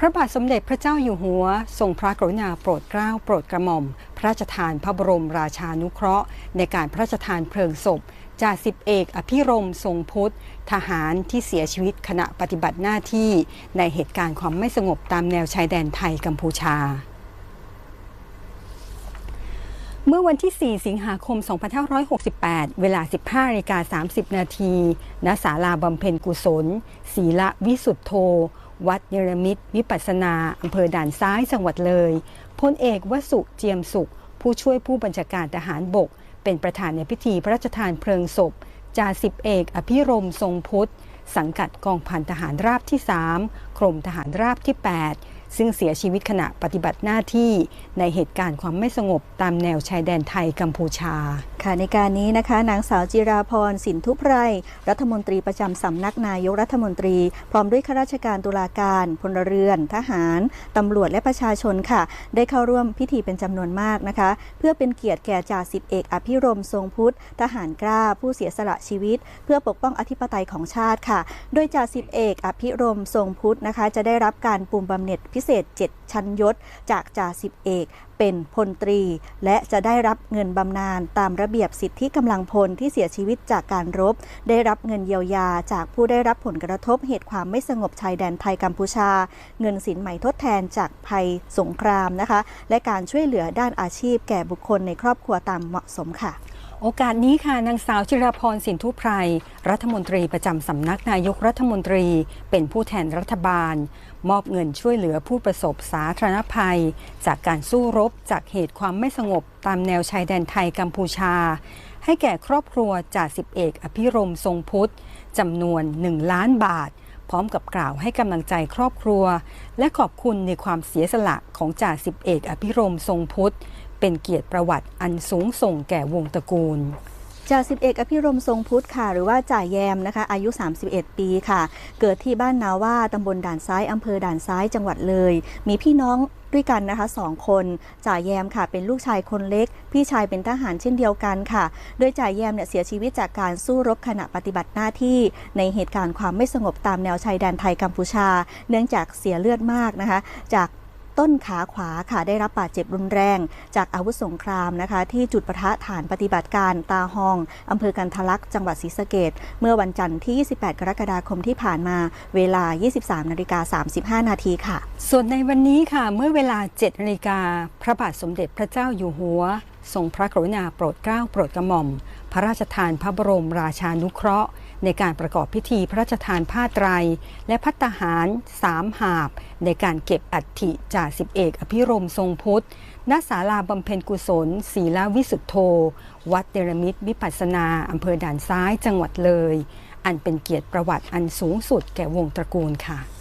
พระบาทสมเด็จพระเจ้าอยู่หัว ทรงพระกรุณาโปรดเกล้าโปรดกระหม่อม พระราชทานพระบรมราชานุเคราะห์ ในการพระราชทานเพลิงศพจ่าสิบเอกอภิรมย์ทรงพุทธ ทหารที่เสียชีวิตขณะปฏิบัติหน้าที่ในเหตุการณ์ความไม่สงบตามแนวชายแดนไทยกัมพูชาเมื่อวันที่ 4 สิงหาคม 2568 เวลา 15นาฬิกา30 นาที ณ ศาลาบำเพ็ญกุศล ศีละวิสุทธโธ วัดเนรมิตวิปัสนาอำเภอด่านซ้ายจังหวัดเลยพลเอกวสุเจียมสุข ผู้ช่วยผู้บัญชาการทหารบก เป็นประธานในพิธีพระราชทานเพลิงศพจ่าสิบเอก อภิรมทรงพุทธ สังกัดกองพันทหารราบที่ 3 กรมทหารราบที่ 8 ซึ่งเสียชีวิตขณะปฏิบัติหน้าที่ในเหตุการณ์ความไม่สงบตามแนวชายแดนไทยกัมพูชาค่ะในการนี้นะคะนางสาวจิราพรสินทุไพรรัฐมนตรีประจำสำนักนายกรัฐมนตรี พร้อมด้วยข้าราชการตุลาการพลเรือน ทหารตำรวจและประชาชนค่ะ ได้เข้าร่วมพิธีเป็นจำนวนมากนะคะ เพื่อเป็นเกียรติแก่จ่าสิบเอกอภิรมทรงพุทธ ทหารกล้าผู้เสียสละชีวิต เพื่อปกป้องอธิปไตยของชาติค่ะ โดยจ่าสิบเอกอภิรมทรงพุทธนะคะ จะได้รับการปุ่มบำเหน็จพิเศษ 7 ชั้นยศ จากจ่าสิบเอก เป็นพลตรี และจะได้รับเงินบำนาญตามระเบียบสิทธิกำลังพลที่เสียชีวิตจากการรบ ได้รับเงินเยียวยาจากผู้ได้รับผลกระทบเหตุความไม่สงบชายแดนไทยกัมพูชา เงินสินใหม่ทดแทนจากภัยสงครามนะคะ และการช่วยเหลือด้านอาชีพแก่บุคคลในครอบครัวตามเหมาะสมค่ะ โอกาสนี้ค่ะนางสาวจิรพรสินทุไพรรัฐมนตรีประจำสำนักนายกรัฐมนตรี เป็นผู้แทนรัฐบาล มอบเงินช่วยเหลือผู้ประสบสาธารณภัย จากการสู้รบจากเหตุความไม่สงบตามแนวชายแดนไทยกัมพูชา ให้แก่ครอบครัวจ่าสิบเอกอภิรมย์ทรงพุทธจำนวน 1 ล้านบาท พร้อมกับกล่าวให้กำลังใจครอบครัว และขอบคุณในความเสียสละของจ่าสิบเอกอภิรมย์ทรงพุทธ เป็นเกียรติประวัติอันสูงส่งแก่วงตระกูลจ่าสิบเอกอภิรมย์ทรงพุทธค่ะ หรือว่าจ่าแยมนะคะ อายุ 31 ปีค่ะ เกิดที่บ้านนาว่าตำบลด่านซ้ายอำเภอด่านซ้ายจังหวัดเลย มีพี่น้องด้วยกันนะคะสองคนจ่าแยมค่ะ เป็นลูกชายคนเล็ก พี่ชายเป็นทหารเช่นเดียวกันค่ะ โดยจ่าแยมเนี่ยเสียชีวิตจากการสู้รบขณะปฏิบัติหน้าที่ ในเหตุการณ์ความไม่สงบตามแนวชายแดนไทยกัมพูชา เนื่องจากเสียเลือดมากนะคะ จาก ต้นขาขวาค่ะได้รับบาดเจ็บรุนแรง จากอาวุธสงครามนะคะ ที่จุดประทะฐานปฏิบัติการตาหองอำเภอกันทลักจังหวัดศรีสะเกดเมื่อวันจันทร์ที่ 28 กรกฎาคมที่ผ่านมาเวลา 23 นาฬิกา 35 นาทีค่ะ ส่วนในวันนี้ค่ะ เมื่อเวลา 7 นาฬิกาพระบาทสมเด็จพระเจ้าอยู่หัว ทรงพระกรุณาโปรดเกล้าโปรดกระหม่อม พระราชทานพระบรมราชานุเคราะห์ ในการประกอบพิธีพระราชทานผ้าไตร และพัตหารสามหาบ ในการเก็บอัฐิจ่าสิบเอกอภิรมย์ทรงพุทธณศาลาบำเพ็ญกุศลศีลาวิสุทธโธ วัดเดรมิตวิปัสสนาอำเภอด่านซ้ายจังหวัดเลย อันเป็นเกียรติประวัติอันสูงสุดแก่วงตระกูลค่ะ